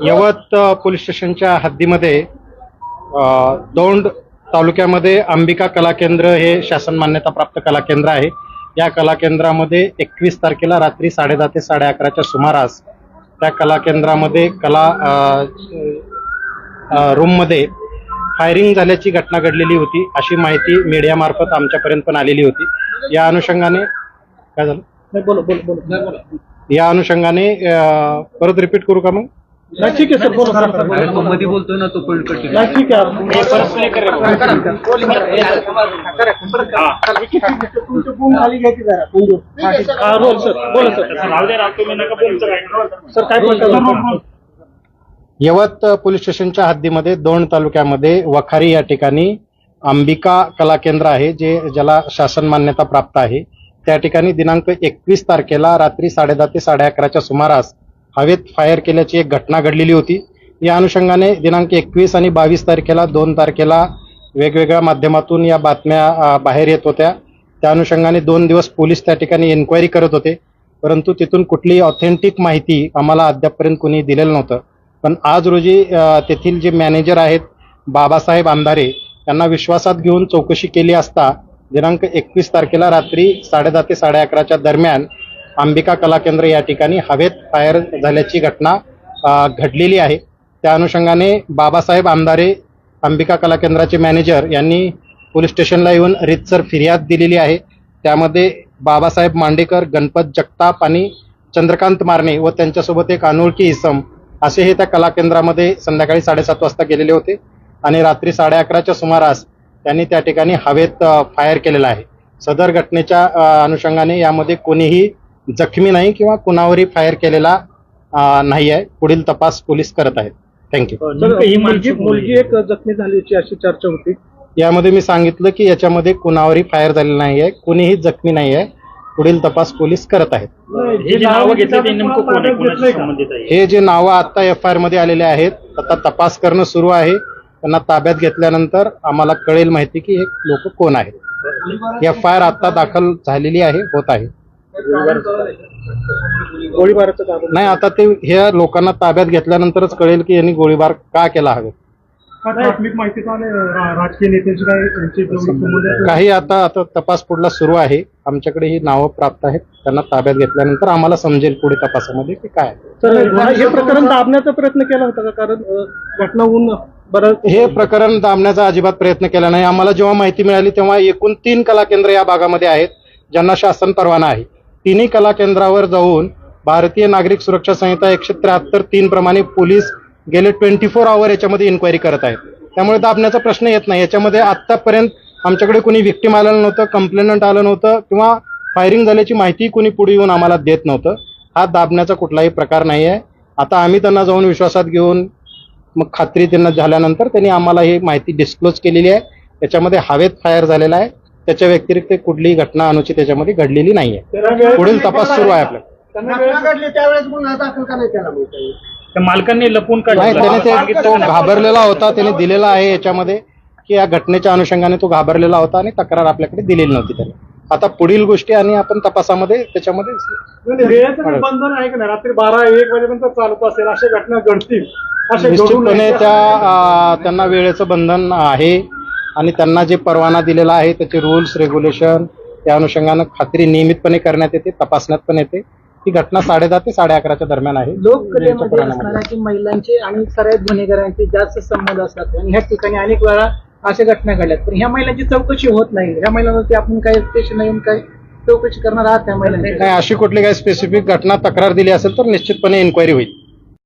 यवत police स्टेशनच्या हद्दीमध्ये दौंड तालुक्यामध्ये अंबिका कला केंद्र हे शासन मान्यताप्राप्त कला केंद्र आहे. या कला केंद्रामध्ये एकवीस तारखेला रात्री साडेदहा ते साडे अकराच्या सुमारास त्या कला केंद्रामध्ये कला रूममध्ये फायरिंग झाल्याची घटना घडलेली होती अशी माहिती मीडियामार्फत आमच्यापर्यंत पण आलेली होती. या अनुषंगाने काय झालं? बोला बोला बोला. या अनुषंगाने परत रिपीट करू का मग? नाही ठीक आहे सर बोला सर, सर, अरे बोला. तो मध्ये बोलतोय ना तो पॉईंट कट नाही ठीक आहे तुमचे फोन खाली घ्यायचे जरा हा, ठीक. हा, रोल सर बोला सर. सर. काय झाला? यवत पोलीस स्टेशनच्या हद्दीमध्ये दोन तालुक्यामध्ये वखारी या ठिकाणी अंबिका कला केंद्र आहे जे ज्याला शासन मान्यता प्राप्त आहे. त्या ठिकाणी दिनांक एकवीस तारखेला रात्री साडेदहा ते साडे अकराच्या सुमारास हवेत फायर केल्याची एक घटना घडलेली होती. या अनुषंगाने दिनांक एकवीस आणि बावीस तारखेला दोन तारखेला वेगवेगळ्या माध्यमातून या बातम्या बाहेर येत होत्या. त्या अनुषंगाने दोन दिवस पोलीस त्या ठिकाणी एन्क्वायरी करत होते. परंतु तिथून कुठलीही ऑथेंटिक माहिती आम्हाला अद्यापपर्यंत कोणी दिलेलं नव्हतं. पण आज रोजी तेथील जे मॅनेजर आहेत बाबासाहेब आंधारे यांना विश्वासात घेऊन चौकशी केली असता दिनांक एकवीस तारखेला रात्री साडेदहा ते साडे अकराच्या दरम्यान अंबिका कला केंद्र या ठिकाणी हवेत फायर झाल्याची घटना घडलेली आहे. त्या अनुषंगाने बाबासाहेब आमदारे अंबिका कला केंद्राचे मॅनेजर यांनी पोलीस स्टेशनला येऊन रितसर फिर्याद दिलेली आहे. त्यामध्ये बाबासाहेब मांडेकर गणपत जगताप आणि चंद्रकांत मारणे व त्यांच्यासोबत एक अनोळखी इसम असे हे त्या कला केंद्रामध्ये संध्याकाळी साडेसात वाजता गेलेले होते आणि रात्री साडे अकराच्या सुमारास त्यांनी त्या ठिकाणी हवेत फायर केलेला आहे. सदर घटनेच्या अनुषंगाने यामध्ये कोणीही जखमी नाही किंवा कुणावरही फायर केलेला नाही आहे पुढील तपास पोलीस करत आहेत. थँक्यू ही मुलगी मुलगी एक जखमी झाल्याची अशी चर्चा होती. यामध्ये मी सांगितलं की याच्यामध्ये कुणावरही फायर झालेलं नाही आहे कुणीही जखमी नाही आहे पुढील तपास पोलीस करत आहेत. हे जे नावं घेतली ते नेमकं कोण आहे कोणाशी संबंधित आहे? हे जे नावं आता एफ आय आरमध्ये आलेले आहेत आता तपास करणं सुरू आहे. त्यांना ताब्यात घेतल्यानंतर आम्हाला कळेल माहिती की हे लोक कोण आहेत. एफ आय आर आता दाखल झालेली आहे होत आहे. गोळीबाराचं कारण नाही आता ते ह्या लोकांना ताब्यात घेतल्यानंतरच कळेल की यांनी गोळीबार का केला हवे. प्राथमिक माहिती राजकीय नेत्यांची काय यांची जेवढी संबंध आहे? काही आता आता तपास पुढला सुरू आहे. आमच्याकडे ही नावं प्राप्त आहेत. त्यांना ताब्यात घेतल्यानंतर आम्हाला समजेल पुढे तपासामध्ये की काय हे प्रकरण दाबण्याचा प्रयत्न केला होता का? कारण घटना होऊन बरं हे प्रकरण दाबण्याचा अजिबात प्रयत्न केला नाही. आम्हाला जेव्हा माहिती मिळाली तेव्हा एकूण तीन कला केंद्र या भागामध्ये आहेत ज्यांना शासन परवाना आहे. तिन्ही कला केंद्रावर जाऊन भारतीय नागरिक सुरक्षा संहिता एकशे त्र्याहत्तर तीन प्रमाणे पोलीस गेले ट्वेंटी फोर आवर याच्यामध्ये इन्क्वायरी करत आहेत. त्यामुळे दाबण्याचा प्रश्न येत नाही. याच्यामध्ये आतापर्यंत आमच्याकडे कोणी विक्टीम आलं नव्हतं कंप्लेनंट आलं नव्हतं किंवा फायरिंग झाल्याची माहिती कोणी पुढे येऊन आम्हाला देत नव्हतं. हा दाबण्याचा कुठलाही प्रकार नाही आहे. आता आम्ही त्यांना जाऊन विश्वासात घेऊन मग खात्री त्यांना झाल्यानंतर त्यांनी आम्हाला ही माहिती डिस्क्लोज केलेली आहे. त्याच्यामध्ये हवेत फायर झालेला आहे. त्याच्या व्यतिरिक्त कुठलीही घटना अनुचित त्याच्यामध्ये घडलेली नाही आहे पुढील तपास सुरू आहे आपला त्या मालकांनी लपून नाही त्याने ते तो घाबरलेला होता त्याने दिलेला आहे याच्यामध्ये की या घटनेच्या अनुषंगाने तो घाबरलेला होता आणि तक्रार आपल्याकडे दिलेली नव्हती त्याने. आता पुढील गोष्टी आणि आपण तपासामध्ये त्याच्यामध्ये वेळेचं बंधन आहे का नाही? रात्री बारा एक वाजेपर्यंत चालत असेल अशा घटना घडतील निश्चितपणे. त्या त्यांना वेळेचं बंधन आहे. आणि त्यांना जे परवाना दिलेला आहे त्याचे रूल्स रेग्युलेशन त्या अनुषंगानं खात्री नियमितपणे करण्यात येते तपासण्यात पण येते. ही घटना साडेदहा ते साडे अकराच्या दरम्यान आहे. लोककलेमध्ये असणाऱ्या की महिलांचे आणि सराईत गुन्हेगारांचे जास्त संबंध असतात आणि ह्या ठिकाणी अनेक वेळा अशा घटना घडल्यात. पण ह्या महिलांची चौकशी होत नाही. ह्या महिलांवरती आपण काय स्टेशनला येऊन काय चौकशी करणार आहात? त्या महिलांची? नाही अशी कुठली काही स्पेसिफिक घटना तक्रार दिली असेल तर निश्चितपणे इन्क्वायरी होईल.